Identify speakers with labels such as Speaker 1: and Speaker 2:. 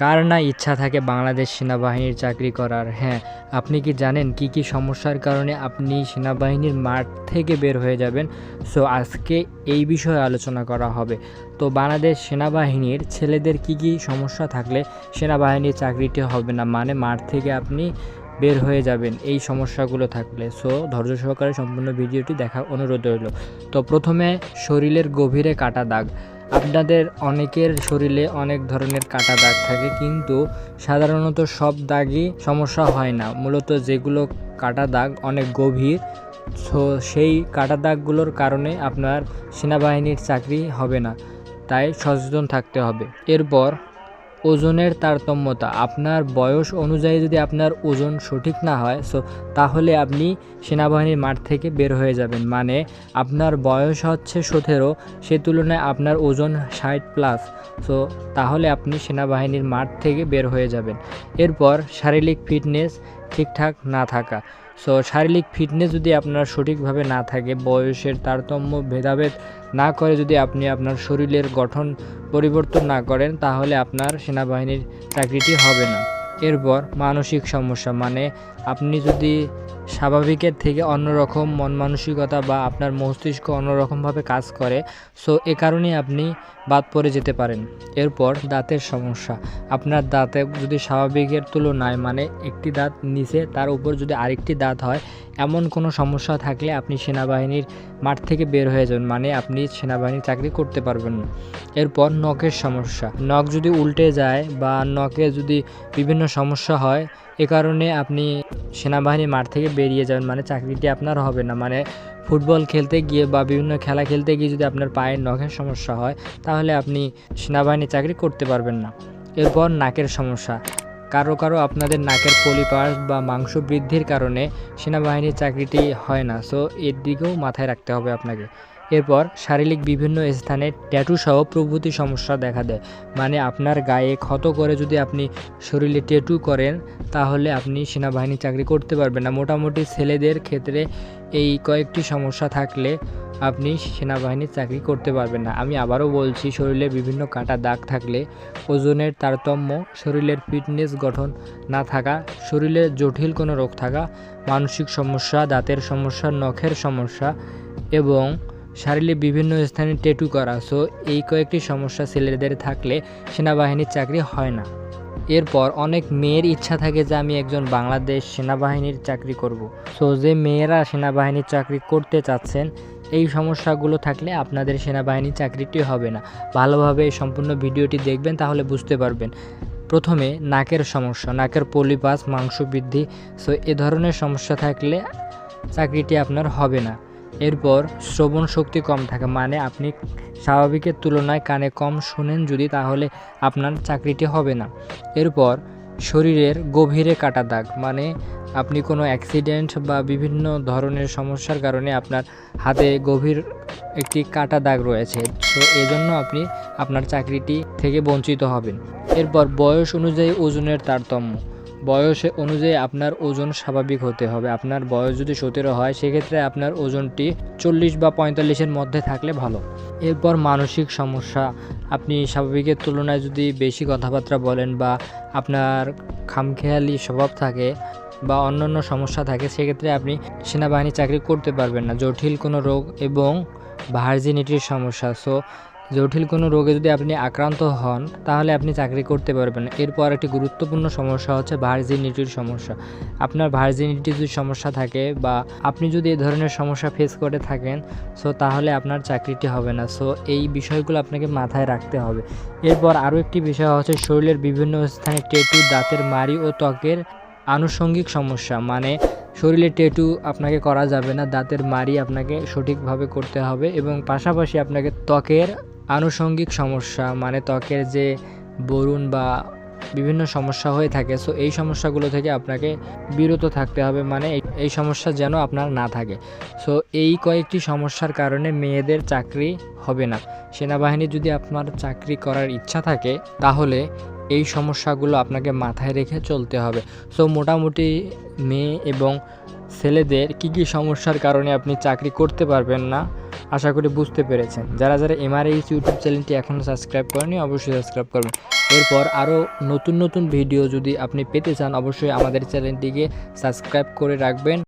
Speaker 1: কার না ইচ্ছা থাকে বাংলাদেশ সেনাবাহিনীর চাকরি করার? হ্যাঁ আপনি কি জানেন কি কি সমস্যার কারণে আপনি সেনাবাহিনীর মাঠ থেকে বের হয়ে যাবেন? সো, আজকে এই বিষয়ে আলোচনা করা হবে। তো, বাংলাদেশ সেনাবাহিনীর ছেলেদের কি কি সমস্যা থাকলে সেনাবাহিনীর চাকরিটি হবে না? মানে মাঠ থেকে আপনি বের হয়ে যাবেন, এই সমস্যাগুলো থাকলে। সো, ধৈর্য সহকারে সম্পূর্ণ ভিডিওটি দেখার অনুরোধ রইল। তো, প্রথমে শরীরের গভীরে কাটা দাগ। আপনাদের অনেকের শরীরে অনেক ধরনের কাটা দাগ থাকে, কিন্তু সাধারণত সব দাগই সমস্যা হয় না। মূলত যেগুলো কাটা দাগ অনেক গভীর, সো সেই কাটা দাগগুলোর কারণে আপনার সেনাবাহিনীর চাকরি হবে না, তাই সচেতন থাকতে হবে। এরপর ওজনের তারতম্যতা। আপনার বয়স অনুযায়ী যদি আপনার ওজন সঠিক না হয় সো তাহলে আপনি সেনাবাহিনীর মাঠ থেকে বের হয়ে যাবেন। মানে আপনার বয়স হচ্ছে সতেরো, সে তুলনায় আপনার ওজন ষাট প্লাস সো তাহলে আপনি সেনাবাহিনীর মাঠ থেকে বের হয়ে যাবেন। এরপর শারীরিক ফিটনেস ঠিকঠাক না থাকা। সো শারীরিক ফিটনেস যদি আপনার সঠিকভাবে না থাকে, বয়সের তারতম্য, ভেদাভেদ না করে যদি আপনি আপনার শরীরের গঠন পরিবর্তন না করেন, তাহলে আপনার সেনাবাহিনীর চাকরিটি হবে না। এরপর মানসিক সমস্যা মানে আপনি যদি স্বাভাবিকের থেকে অন্যরকম মন মানসিকতা বা আপনার মস্তিষ্ক অন্যরকমভাবে কাজ করে, সো এ কারণেই আপনি বাদ পড়ে যেতে পারেন। এরপর দাঁতের সমস্যা। আপনার দাঁতে যদি স্বাভাবিকের তুলনায় মানে একটি দাঁত নিচে, তার উপর যদি আরেকটি দাঁত হয় এমন কোনো সমস্যা থাকলে আপনি সেনাবাহিনীর মাঠ থেকে বের হয়ে যান মানে আপনি সেনাবাহিনীর চাকরি করতে পারবেন না। এরপর নখের সমস্যা। নখ যদি উল্টে যায় বা নখে যদি বিভিন্ন সমস্যা হয়, এ কারণে আপনি সেনাবাহিনীর মাঠ থেকে বেরিয়ে যাবেন মানে চাকরিটি আপনার হবে না। মানে ফুটবল খেলতে গিয়ে বা বিভিন্ন খেলা খেলতে গিয়ে যদি আপনার পায়ের নখের সমস্যা হয়, তাহলে আপনি সেনাবাহিনীর চাকরি করতে পারবেন না। এরপর নাকের সমস্যা। কারও কারও আপনাদের নাকের পলিপাস বা মাংস বৃদ্ধির কারণে সেনাবাহিনীর চাকরিটি হয় না। সো এর দিকেও মাথায় রাখতে হবে আপনাকে। এরপর শারীরিক বিভিন্ন স্থানে ট্যাটু সহ প্রভৃতি সমস্যা দেখা দেয়। মানে আপনার গায়ে ক্ষত করে যদি আপনি শরীরে ট্যাটু করেন, তাহলে আপনি সেনাবাহিনীর চাকরি করতে পারবেন না। মোটামুটি ছেলেদের ক্ষেত্রে এই কয়েকটি সমস্যা থাকলে আপনি সেনাবাহিনীর চাকরি করতে পারবেন না। আমি আবারও বলছি, শরীরে বিভিন্ন কাটা দাগ থাকলে ওজনের তারতম্য, শরীরের ফিটনেস গঠন না থাকা, শরীরে জটিল কোনো রোগ থাকা, মানসিক সমস্যা, দাঁতের সমস্যা, নখের সমস্যা এবং শারীরিক বিভিন্ন স্থানে টেটু করা সো এই কয়েকটি সমস্যা ছেলেদের থাকলে সেনাবাহিনীর চাকরি হয় না। এরপর অনেক মেয়ের ইচ্ছা থাকে যে আমি একজন বাংলাদেশ সেনাবাহিনীর চাকরি করব। সো যে মেয়েরা সেনাবাহিনীর চাকরি করতে চাচ্ছেন, এই সমস্যাগুলো থাকলে আপনাদের সেনাবাহিনীর চাকরিটি হবে না। ভালোভাবে এই সম্পূর্ণ ভিডিওটি দেখবেন, তাহলে বুঝতে পারবেন। প্রথমে নাকের সমস্যা, নাকের পলিপাস মাংস বৃদ্ধি সো এ ধরনের সমস্যা থাকলে চাকরিটি আপনার হবে না। এরপর শ্রবণ শক্তি কম থাকে মানে আপনি স্বাভাবিকের তুলনায় কানে কম শোনেন যদি, তাহলে আপনার চাকরিটি হবে না। এরপর শরীরের গভীরে কাটা দাগ মানে আপনি কোনো অ্যাক্সিডেন্ট বা বিভিন্ন ধরনের সমস্যার কারণে আপনার হাতে গভীর একটি কাটা দাগ রয়েছে, তো এজন্য আপনি আপনার চাকরিটি থেকে বঞ্চিত হবেন। এরপর বয়স অনুযায়ী ওজনের তারতম্য। বয়স অনুযায়ী আপনার ওজন স্বাভাবিক হতে হবে। আপনার বয়স যদি সতেরো হয়, সেক্ষেত্রে আপনার ওজনটি চল্লিশ বা পঁয়তাল্লিশের মধ্যে থাকলে ভালো। এরপর মানসিক সমস্যা, আপনি স্বাভাবিকের তুলনায় যদি বেশি কথাবার্তা বলেন বা আপনার খামখেয়ালি স্বভাব থাকে বা অন্যান্য সমস্যা থাকে, সেক্ষেত্রে আপনি সেনাবাহিনী চাকরি করতে পারবেন না। জটিল কোনো রোগ এবং ভার্জিনিটির সমস্যা। সো জটিল কোনো রোগে যদি আপনি আক্রান্ত হন, তাহলে আপনি চাকরি করতে পারবেন। এরপর একটি গুরুত্বপূর্ণ সমস্যা হচ্ছে ভার্জিনিটির সমস্যা। আপনার ভার্জিনিটির যদি সমস্যা থাকে বা আপনি যদি এ ধরনের সমস্যা ফেস করে থাকেন সো তাহলে আপনার চাকরিটি হবে না। সো এই বিষয়গুলো আপনাকে মাথায় রাখতে হবে। এরপর আরও একটি বিষয় হচ্ছে শরীরের বিভিন্ন স্থানে টেটু দাঁতের মাড়ি ও ত্বকের আনুষঙ্গিক সমস্যা। মানে শরীরে টেটু আপনাকে করা যাবে না, দাঁতের মারি আপনাকে সঠিকভাবে করতে হবে এবং পাশাপাশি আপনাকে ত্বকের আনুষঙ্গিক সমস্যা মানে ত্বকের যে বরুণ বা বিভিন্ন সমস্যা হয়ে থাকে সো এই সমস্যাগুলো থেকে আপনাকে বিরত থাকতে হবে মানে এই- সমস্যা যেন আপনার না থাকে। সো এই কয়েকটি সমস্যার কারণে মেয়েদের চাকরি হবে না। সেনাবাহিনী যদি আপনার চাকরি করার ইচ্ছা থাকে, তাহলে এই সমস্যাগুলো আপনাকে মাথায় রেখে চলতে হবে। সো মোটামুটি মেয়ে এবং ছেলেদের কি কি সমস্যার কারণে আপনি চাকরি করতে পারবেন না, আশা করি বুঝতে পেরেছেন। যারা যারা এমআরএইচ ইউটিউব চ্যানেলটি এখনও সাবস্ক্রাইব করেনি অবশ্যই সাবস্ক্রাইব করবেন। এরপর আরও নতুন নতুন ভিডিও যদি আপনি পেতে চান, অবশ্যই আমাদের চ্যানেলটিকে সাবস্ক্রাইব করে রাখবেন।